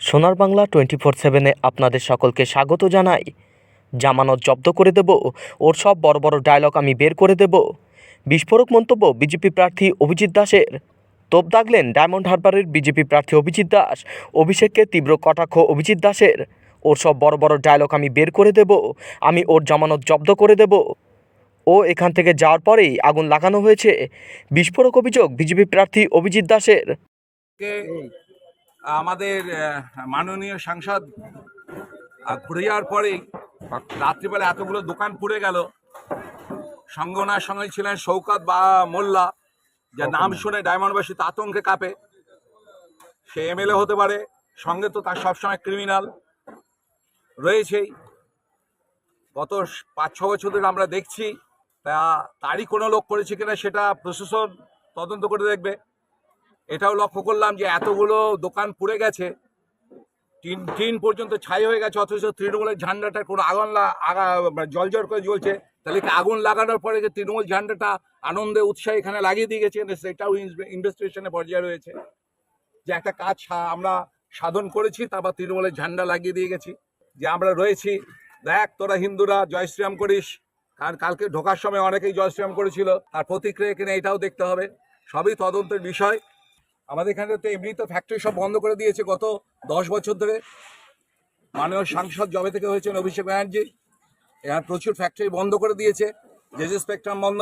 সোনার Bangla twenty four সেভেনে আপনাদের সকলকে স্বাগত জানাই। জামানত জব্দ করে দেব, ওর সব বড় বড় ডায়লগ আমি বের করে দেব। বিস্ফোরক মন্তব্য বিজেপি প্রার্থী অভিজিৎ দাসের। তোপ দাগলেন ডায়মন্ড হারবারের বিজেপি প্রার্থী অভিজিৎ দাস, অভিষেককে তীব্র কটাক্ষ অভিজিৎ দাসের। ওর সব বড় বড় ডায়লগ আমি বের করে দেব, আমি ওর জামানত জব্দ করে দেব। ও এখান থেকে যাওয়ার পরেই আগুন লাগানো হয়েছে। বিস্ফোরক অভিযোগ বিজেপি প্রার্থী অভিজিৎ দাসের। আমাদের মাননীয় সাংসদ ঘুরে যাওয়ার পরেই রাত্রিবেলা এতগুলো দোকান পুড়ে গেল। সঙ্গনার সঙ্গে ছিলেন শৌকত বা মোল্লা যার নাম শুনে ডায়মন্ডবাসী আতঙ্কে কাঁপে। সে এমএলএ হতে পারে সঙ্গে তো তার সবসময় ক্রিমিনাল রয়েছেই। গত পাঁচ ছ বছর ধরে আমরা দেখছি তা তারই কোনো লোক করেছে কিনা সেটা প্রশাসন তদন্ত করে দেখবে। এটাও লক্ষ্য করলাম যে এতগুলো দোকান পুড়ে গেছে। টিন টিন পর্যন্ত ছাই হয়ে গেছে, অথচ তৃণমূলের ঝান্ডাটা কোনো আগুন লা- আগা মানে জলজল করে জ্বলছে। তাহলে কি আগুন লাগানোর পরে যে তৃণমূল ঝান্ডাটা আনন্দে, উৎসাহে এখানে লাগিয়ে দিয়ে গেছে সেটাও ইনভেস্টিগেশনে পর্যায়ে রয়েছে? যে একটা কাজ আমরা সাধন করেছি, তারপর তৃণমূলের ঝান্ডা লাগিয়ে দিয়ে গেছি। যে আমরা রয়েছি, দেখ তোরা হিন্দুরা, জয়শ্রীরাম করিস। কারণ কালকে ঢোকার সময় অনেকেই জয়শ্রীরাম করেছিল। তার প্রতিক্রিয়া কিনা এটাও দেখতে হবে। সবই তদন্তের বিষয়। আমাদের এখানে তো এমনি তো ফ্যাক্টরি সব বন্ধ করে দিয়েছে গত দশ বছর ধরে। মাননীয় সাংসদ জবে থেকে হয়েছেন অভিষেক ব্যানার্জি। এখানে প্রচুর ফ্যাক্টরি বন্ধ করে দিয়েছে। জেজে স্পেকট্রাম বন্ধ,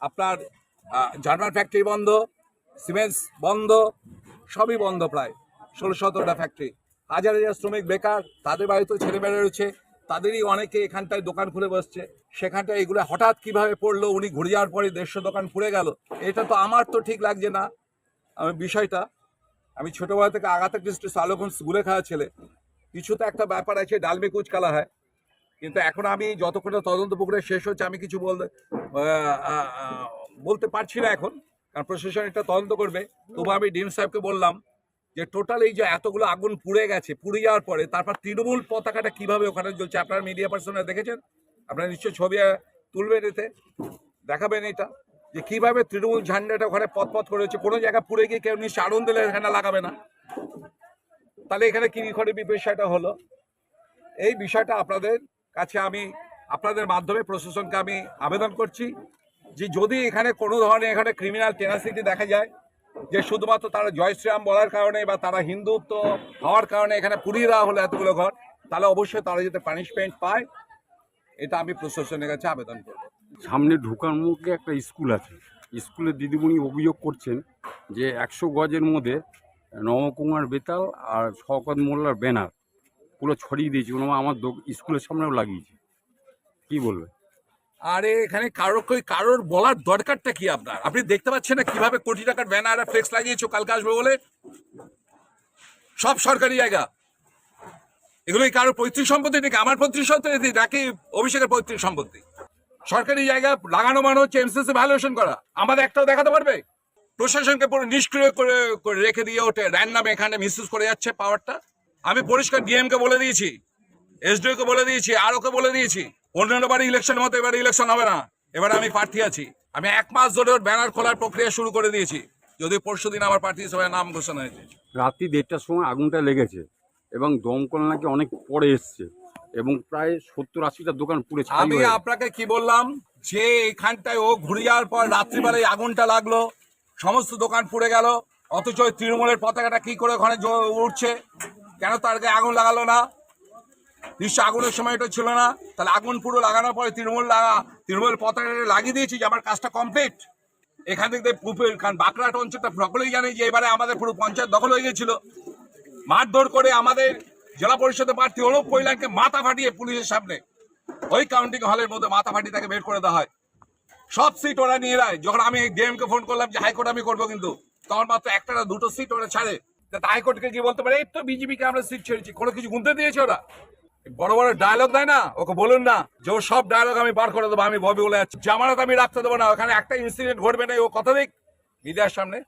আপনার জার্মান ফ্যাক্টরি বন্ধ, সিমেন্টস বন্ধ, সবই বন্ধ প্রায়। ষোলো সতেরোটা ফ্যাক্টরি হাজার হাজার শ্রমিক বেকার, তাদের বাড়িতেও ছেলেমেয়েরা রয়েছে। তাদেরই অনেকে এখানটায় দোকান খুলে বসছে। সেখানটায় এগুলো হঠাৎ কীভাবে পড়ল, উনি ঘুরে যাওয়ার পরে দেড়শো দোকান পুড়ে গেল। এটা তো আমার তো ঠিক লাগছে না। আমি বিষয়টা, আমি ছোটবেলা থেকে আগাতা কৃষ্টি সালোকন স্কুলে খাওয়া ছেলে। কিছু তো একটা ব্যাপার আছে ডালমে কুচ কালা হয় কিন্তু এখন আমি যতক্ষণ তদন্ত প্রক্রিয়া শেষ হচ্ছে, আমি কিছু বলতে বলতে পারছি না এখন, কারণ প্রশাসন এটা তদন্ত করবে। তবু আমি ডিম সাহেবকে বললাম যে টোটাল এই যে এতগুলো আগুন পুড়ে গেছে, পুড়ে যাওয়ার পরে তারপর তৃণমূল পতাকাটা কীভাবে ওখানে জ্বলছে, আপনারা মিডিয়া পার্সনরা দেখেছেন? আপনারা নিশ্চয়ই ছবি তুলবেন এতে, দেখাবেন এটা। যে কীভাবে তৃণমূল ঝান্ডাটা ওখানে পথ পথ করে হচ্ছে, কোনো জায়গায় পুড়ে গিয়ে কেউ আগুন দিলে এখানে লাগাবে না। তাহলে এখানে কি করে বিষয়টা হলো? এই বিষয়টা আপনাদের কাছে আমি, আপনাদের মাধ্যমে প্রশাসনকে আমি আবেদন করছি যে যদি এখানে কোনো ধরনের এখানে ক্রিমিনাল টেনাসিটি দেখা যায়, যে শুধুমাত্র তারা জয় শ্রীরাম বলার কারণে বা তারা হিন্দুত্ব হওয়ার কারণে এখানে পুড়িয়ে দেওয়া হলো এতগুলো ঘর, তাহলে অবশ্যই তারা যাতে পানিশমেন্ট পায়, এটা আমি প্রশাসনের কাছে আবেদন করব। সামনে ঢোকার মুখে একটা স্কুল আছে। স্কুলের দিদিমণি অভিযোগ করছেন যে একশো গজের মধ্যে নবকুমার বেতাল আর শওকত মোল্লার ব্যানার পুরো ছড়িয়ে দিয়েছে। ওনারা আমার স্কুলের সামনেও লাগিয়েছে। কি বলবে আরে, এখানে কারোর কই, কারোর বলার দরকারটা কি আপনার? আপনি দেখতে পাচ্ছেন না কীভাবে কোটি টাকার ব্যানার আর ফ্লেক্স লাগিয়েছো, কালকে আসবে বলে? সব সরকারি জায়গা। এগুলো কারোর পৈতৃক সম্পত্তি নাকি আমার পৈতৃক সম্পত্তি নাকি অভিষেকের পৈতৃক সম্পত্তি? সরকারি জায়গা লাগানো মানে হচ্ছে এমসিসি ভ্যালুয়েশন করা। আমাদের একটাও দেখাতে পারবে? প্রশাসনকে পুরো নিষ্ক্রিয় করে রেখে দিয়ে ওঠে। র্যান্ডাম এখানে মিসইউজ করে যাচ্ছে পাওয়ারটা আমি পরিষ্কার ডিএম কে বলে দিয়েছি এসডিও কে বলে দিয়েছি আর ওকে বলে দিয়েছি, অন্যান্য বারে ইলেকশনের মতো এবারে ইলেকশন হবে না। এবারে আমি প্রার্থী আছি। আমি এক মাস ধরে ওর ব্যানার খোলার প্রক্রিয়া শুরু করে দিয়েছি। যদি পরশু দিন আমার প্রার্থী হিসেবে নাম ঘোষণা হয়েছে রাত্রি দেড়টার সময় আগুনটা লেগেছে এবং দমকল নাকি অনেক পরে এসছে। এবং প্রায় সত্তর আশিটা দোকান পুড়ে আমি আপনাকে কি বললাম? যে এখানটায় ও ঘুরে যাওয়ার পর রাত্রিবেলায় আগুনটা লাগল সমস্ত দোকান পুড়ে গেল অথচ ওই তৃণমূলের পতাকাটা কি করে ওখানে উঠছে কেন তার গায়ে আগুন লাগালো না? নিশ্চয় আগুনের সময় এটা ছিল না? তাহলে আগুন পুরো লাগানোর পরে তৃণমূল লাগা তৃণমূল পতাকাটা লাগিয়ে দিয়েছি যে আমার কাজটা কমপ্লিট? এখান থেকে পুপের কারণ বাঁকড়াট অঞ্চলটা সকলেই জানে যে এবারে আমাদের পুরো পঞ্চায়েত দখল হয়ে গেছিল। মারধর করে আমাদের জেলা পরিষদের প্রার্থী অনুপ কৈলানকে মাথা ফাটিয়ে পুলিশের সামনে। ওই কাউন্টিং হলের মধ্যে মাথা ফাটিয়ে তাকে বের করে দেওয়া হয়। সব সিট ওরা নিয়ে নেয়। যখন আমি ডিএমকে ফোন করলাম যে, হাইকোর্ট আমি করব কিন্তু। তখন মাত্র একটা না দুটো সিট ওরা ছাড়ে। হাইকোর্টকে কি বলতে পারে, এই তো বিজেপিকে আমরা সিট ছেড়েছি। কোনো কিছু গুনতে দিয়েছে ওরা? বড় বড় ডায়লগ দেয় না। ওকে বলুন না যে, ও সব ডায়লগ আমি বার করে দেবো, আমি ববি বলে যাচ্ছি। জামানত আমি রাখতে দেবো না। ওখানে একটা ইনসিডেন্ট ঘটবে না, ও কথা দিক মিডিয়ার সামনে